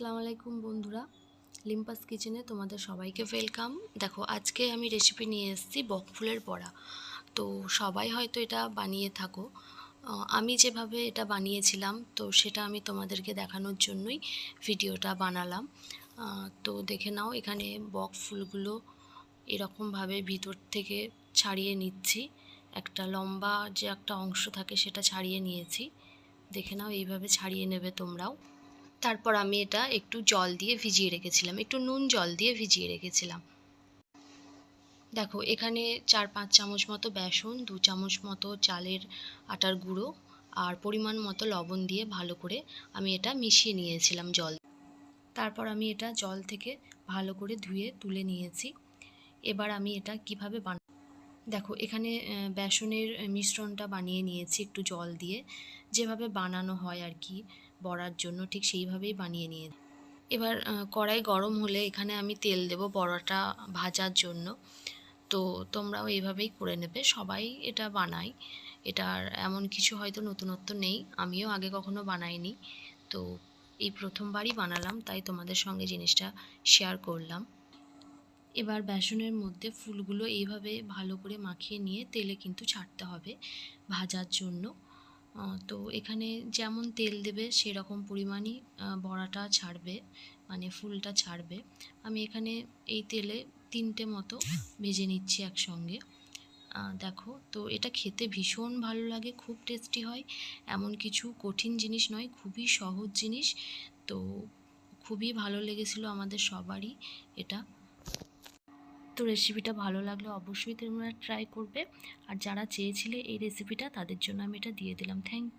আসসালামু আলাইকুম বন্ধুরা। লিম্পাস কিচেনে তোমাদের সবাইকে ওয়েলকাম। দেখো, আজকে আমি রেসিপি নিয়ে এসেছি বকফুলের বড়া। তো সবাই হয়তো এটা বানিয়ে থাকো। আমি যেভাবে এটা বানিয়েছিলাম, তো সেটা আমি তোমাদেরকে দেখানোর জন্যই ভিডিওটা বানালাম। তো দেখে নাও, এখানে বক ফুলগুলো এরকমভাবে ভিতর থেকে ছাড়িয়ে নিচ্ছি। একটা লম্বা যে একটা অংশ থাকে, সেটা ছাড়িয়ে নিয়েছি। দেখে নাও, এইভাবে ছাড়িয়ে নেবে তোমরাও। তারপর আমি এটা একটু জল দিয়ে ভিজিয়ে রেখেছিলাম, একটু নুন জল দিয়ে ভিজিয়ে রেখেছিলাম। দেখো, এখানে চার পাঁচ চামচ মতো বেসন, দু চামচ মতো চালের আটার গুঁড়ো আর পরিমাণ মতো লবণ দিয়ে ভালো করে আমি এটা মিশিয়ে নিয়েছিলাম জল। তারপর আমি এটা জল থেকে ভালো করে ধুয়ে তুলে নিয়েছি। এবার আমি এটা কীভাবে বান, দেখো, এখানে বেসনের মিশ্রণটা বানিয়ে নিয়েছি একটু জল দিয়ে। যেভাবে বানানো হয় আর কি বড়ার জন্য ঠিক সেইভাবেই বানিয়ে নিয়ে এবার কড়াই গরম হলে এখানে আমি তেল দেব বড়াটা ভাজার জন্য। তো তোমরাও এইভাবেই করে নেবে, সবাই এটা বানায়। এটার এমন কিছু হয়তো নতুনত্ব নেই, আমিও আগে কখনো বানাইনি। তো এই প্রথমবারই বানালাম, তাই তোমাদের সঙ্গে জিনিসটা শেয়ার করলাম। এবার বেসনের মধ্যে ফুলগুলো এইভাবে ভালো করে মাখিয়ে নিয়ে তেলে কিন্তু ছাড়তে হবে ভাজার জন্য। তো এখানে যেমন তেল দেবে, সেরকম পরিমাণই বড়াটা ছাড়বে মানে ফুলটা ছাড়বে। আমি এখানে এই তেলে তিনটে মতো ভেজে নিচ্ছি একসঙ্গে। দেখো, তো এটা খেতে ভীষণ ভালো লাগে, খুব টেস্টি হয়। এমন কিছু কঠিন জিনিস নয়, খুবই সহজ জিনিস। তো খুবই ভালো লেগেছিল আমাদের সবারই এটা। তো রেসিপিটা ভালো লাগলে অবশ্যই তোমরা ট্রাই করবে। আর যারা চেয়েছিলে এই রেসিপিটা তাদের জন্য আমি এটা দিয়ে দিলাম। Thank you